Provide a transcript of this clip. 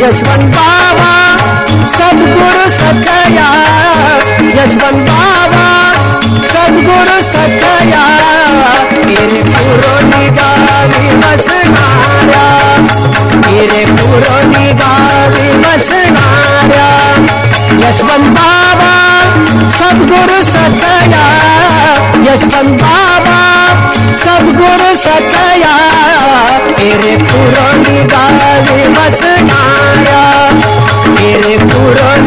यशवंत बाबा, सदगुर सखया यशवंत बाबा, सदगुर सखया मेरे पूरो निगारी मसनारा मेरे पूरो निगारी मसनारा यशवंत बाबा, सदगुर सखया यशवंत बाबा, सदगुर सखया मेरे पूरो निगारी मसनारा